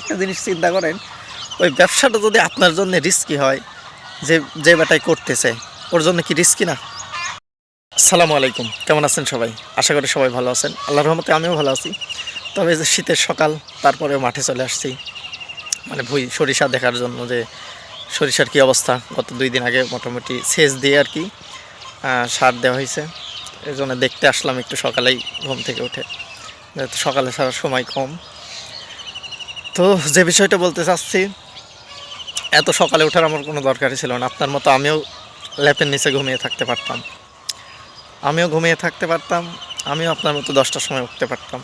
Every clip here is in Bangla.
একটা জিনিস চিন্তা করেন, ওই ব্যবসাটা যদি আপনার জন্য রিস্কি হয়, যে যে বেটাই করতেছে, ওর জন্য কি রিস্কি না? সালামু আলাইকুম, কেমন আছেন সবাই? আশা করি সবাই ভালো আছেন। আল্লাহর রহমতে আমিও ভালো আছি। তবে যে শীতের সকাল তারপরে মাঠে চলে আসছি। মানে ভুই, সরিষা দেখার জন্য যে, সরিষার কি অবস্থা? গত দুই দিন আগে মোটামুটি সেচ দিয়ে আর কি সার দেওয়া হয়েছে। এই জন্য দেখতে আসলাম একটু সকালেই ঘুম থেকে উঠে। সকালে সারা সময় কম তো যে বিষয়টা বলতে চাচ্ছি, এত সকালে ওঠার আমার কোনো দরকারই ছিল না। আপনার মতো আমিও ল্যাপের নিচে ঘুমিয়ে থাকতে পারতাম। আমিও ঘুমিয়ে থাকতে পারতাম, আমিও আপনার মতো দশটার সময় উঠতে পারতাম।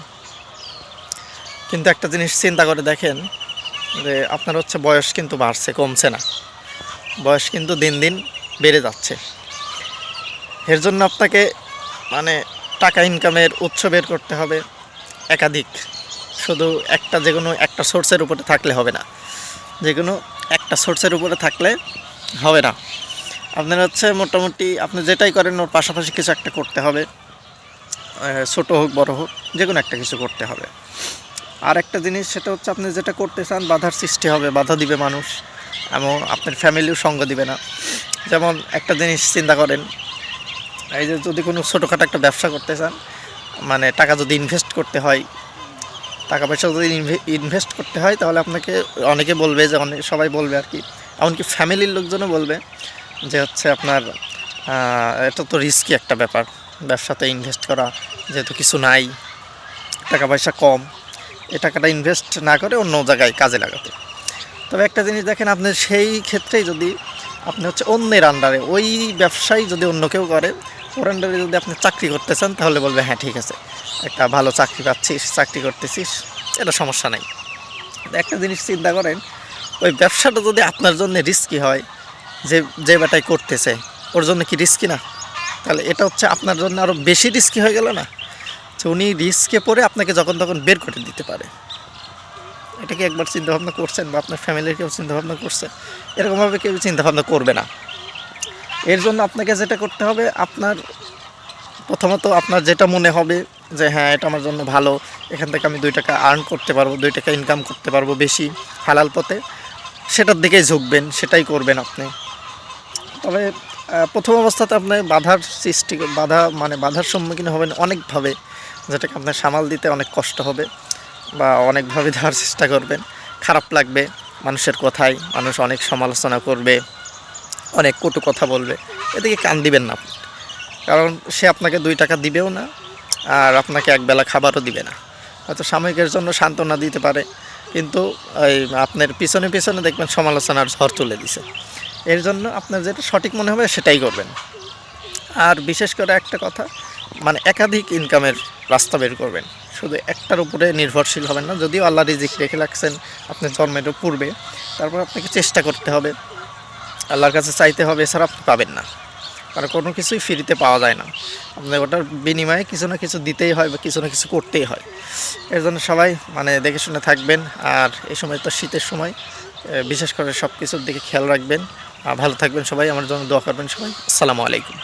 কিন্তু একটা জিনিস চিন্তা করে দেখেন যে আপনার হচ্ছে বয়স কিন্তু বাড়ছে, কমছে না। বয়স কিন্তু দিন দিন বেড়ে যাচ্ছে। এর জন্য আপনাকে মানে টাকা ইনকামের উৎস বের করতে হবে একাধিক। শুধু একটা যে কোনো একটা সোর্সের উপরে থাকলে হবে না। যে কোনো একটা সোর্সের উপরে থাকলে হবে না। আপনার হচ্ছে মোটামুটি আপনি যেটাই করেন, ওর পাশাপাশি কিছু একটা করতে হবে। ছোট হোক, বড় হোক, যে কোনো একটা কিছু করতে হবে। আর একটা জিনিস, সেটা হচ্ছে আপনি যেটা করতে চান, বাধার সৃষ্টি হবে, বাধা দিবে মানুষ, এবং আপনার ফ্যামিলিও সঙ্গ দিবে না। যেমন একটা জিনিস চিন্তা করেন, এই যে যদি কোনো ছোটোখাটো একটা ব্যবসা করতে চান মানে টাকা যদি ইনভেস্ট করতে হয় টাকা পয়সা যদি ইনভেস্ট করতে হয়, তাহলে আপনাকে অনেকে বলবে যে, অনেক সবাই বলবে আর কি। এমনকি ফ্যামিলির লোকজনও বলবে যে, হচ্ছে আপনার এটা তো রিস্কি একটা ব্যাপার। ব্যবসাতে ইনভেস্ট করা যেহেতু কিছু নাই টাকা পয়সা কম, এ টাকাটা ইনভেস্ট না করে অন্য জায়গায় কাজে লাগাতে। তবে একটা জিনিস দেখেন, আপনি সেই ক্ষেত্রেই যদি আপনি হচ্ছে অন্যের আন্ডারে ওই ব্যবসায় যদি অন্য কেউ করে ওর যদি আপনি চাকরি করতে চান, তাহলে বলবে হ্যাঁ ঠিক আছে। একটা ভালো চাকরি পাচ্ছিস, চাকরি করতেছিস, এটা সমস্যা নাই। একটা জিনিস চিন্তা করেন, ওই ব্যবসাটা যদি আপনার জন্য রিস্কি হয়, যে যে বেটাই করতেছে, ওর জন্য কি রিস্কি না? তাহলে এটা হচ্ছে আপনার জন্য আরও বেশি রিস্কি হয়ে গেল না? যে উনি রিস্কে পড়ে আপনাকে যখন তখন বের করে দিতে পারে। এটা কি একবার চিন্তাভাবনা করছেন বা আপনার ফ্যামিলির কেউ চিন্তাভাবনা করছে? এরকমভাবে কেউ চিন্তাভাবনা করবে না। এর জন্য আপনাকে যেটা করতে হবে, আপনার প্রথমত আপনার যেটা মনে হবে যে হ্যাঁ এটা আমার জন্য ভালো, এখান থেকে আমি দুই টাকা আর্ন করতে পারব, দুই টাকা ইনকাম করতে পারব বেশি হালাল পথে, সেটার দিকেই ঝুঁকবেন, সেটাই করবেন আপনি। তবে প্রথম অবস্থাতে আপনি বাধার সৃষ্টি বাধা মানে বাধার সম্মুখীন হবেন অনেকভাবে, যেটাকে আপনার সামাল দিতে অনেক কষ্ট হবে বা অনেকভাবে দেওয়ার চেষ্টা করবেন। খারাপ লাগবে মানুষের কথায়, মানুষ অনেক সমালোচনা করবে। অনেক কটু কথা বলবে। এদিকে কান দিবেন না কারণ সে আপনাকে দুই টাকা দিবেও না, আর আপনাকে একবেলা খাবারও দিবে না। হয়তো সাময়িকের জন্য সান্ত্বনা দিতে পারে, কিন্তু ওই আপনার পিছনে পিছনে দেখবেন সমালোচনার ঝড় তুলে দিছে। এর জন্য আপনার যেটা সঠিক মনে হবে সেটাই করবেন। আর বিশেষ করে একটা কথা মানে একাধিক ইনকামের রাস্তা বের করবেন। শুধু একটার উপরে নির্ভরশীল হবেন না। যদিও আল্লাহ রিজিক রেখে রাখছেন, আপনার জন্মেরও পূর্বে, তারপর আপনাকে চেষ্টা করতে হবে। আল্লাহর কাছে চাইতে হবে এছাড়া পাবেন না। কারণ কোনো কিছুই ফ্রিতে পাওয়া যায় না। আপনার ওটার বিনিময়ে কিছু না কিছু দিতেই হয় বা কিছু না কিছু করতেই হয়। এর জন্য সবাই মানে দেখে শুনে থাকবেন। আর এই সময় তো শীতের সময় বিশেষ করে সব কিছুর দিকে খেয়াল রাখবেন। আর ভালো থাকবেন সবাই। আমার জন্য দোয়া করবেন সবাই। আসসালামু আলাইকুম।